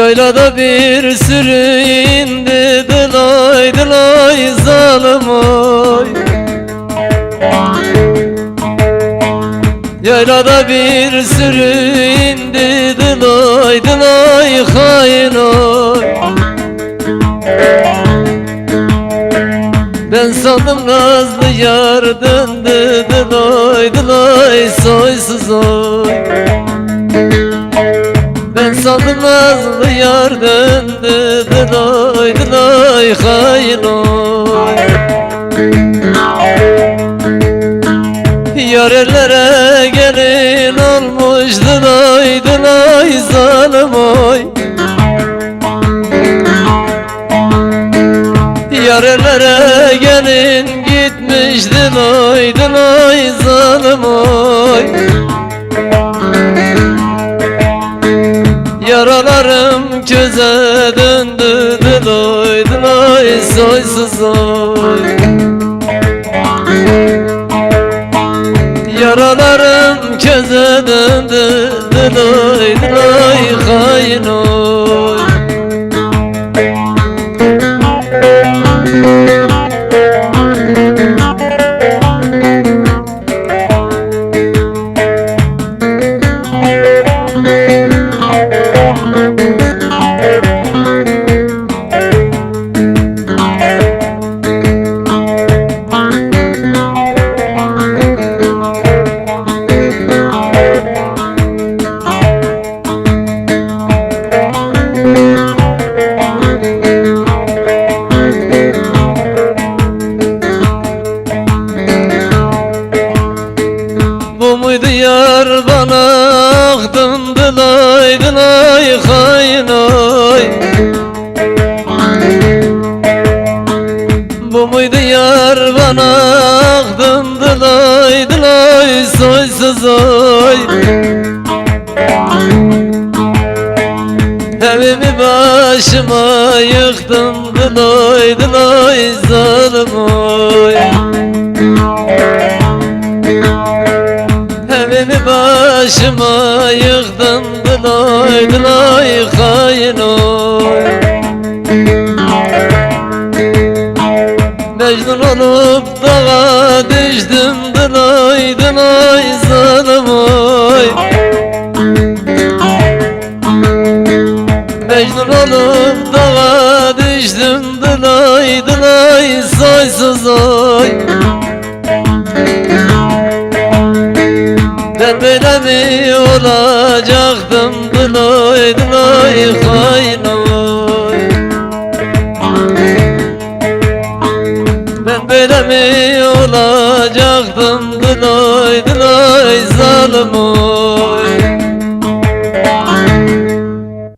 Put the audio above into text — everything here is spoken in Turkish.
Yaylada bir sürü indi Dılay dılay zalim oy. Yaylada bir sürü indi Dılay dılay hain oy Ben sandım nazlı yar döndü Dılay dılay soysuz oy. Ben sandım nazlı yar döndü Dılay dılay hain oy. Yar ellere gelin olmuş Dılay dılay zalim oy Yar ellere gelin gitmiş Dılay dılay zalim oy. Yaralarım köze döndü Dıloy dıloy soysuz oy. Yaralarım köze döndü Dıloy Bu muydu yar bana aktın Dılay dılay hain oy Bu muydu yar bana aktın Dılay dılay soysuz oy Evimi başıma yıktın Dılay dılay zalim oy Evimi başıma yıktın Dılay dılay hain oy. Mecnun olup dağa düştüm. Dılay dılay zalim oy. Mecnun olup dağa düştüm. Dılay dılay soysuz oy olacaktım Bıloy bıloy hayla Ben böyle mi olacaktım Bıloy bıloy zalim oy?